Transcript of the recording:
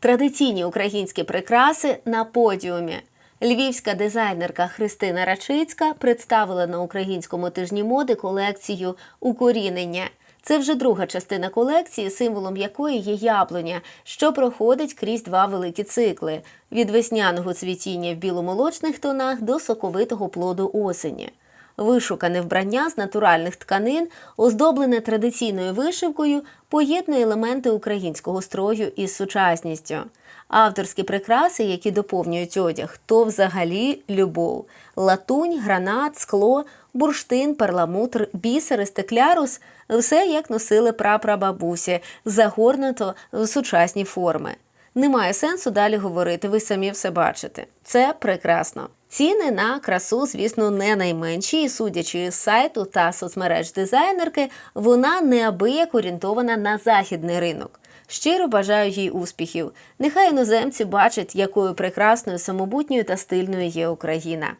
Традиційні українські прикраси на подіумі. Львівська дизайнерка Христина Рачицька представила на українському тижні моди колекцію Укорінення. Це вже друга частина колекції, символом якої є яблуня, що проходить крізь два великі цикли: від весняного цвітіння в біломолочних тонах до соковитого плоду осені. Вишукане вбрання з натуральних тканин, оздоблене традиційною вишивкою, поєднує елементи українського строю із сучасністю. Авторські прикраси, які доповнюють одяг, то взагалі любов: латунь, гранат, скло, бурштин, перламутр, бісер і стеклярус все як носили прапрабабусі, загорнуто в сучасні форми. Немає сенсу далі говорити, ви самі все бачите. Це прекрасно. Ціни на красу, звісно, не найменші, і судячи з сайту та соцмереж дизайнерки, вона неабияк орієнтована на західний ринок. Щиро бажаю їй успіхів. Нехай іноземці бачать, якою прекрасною, самобутньою та стильною є Україна.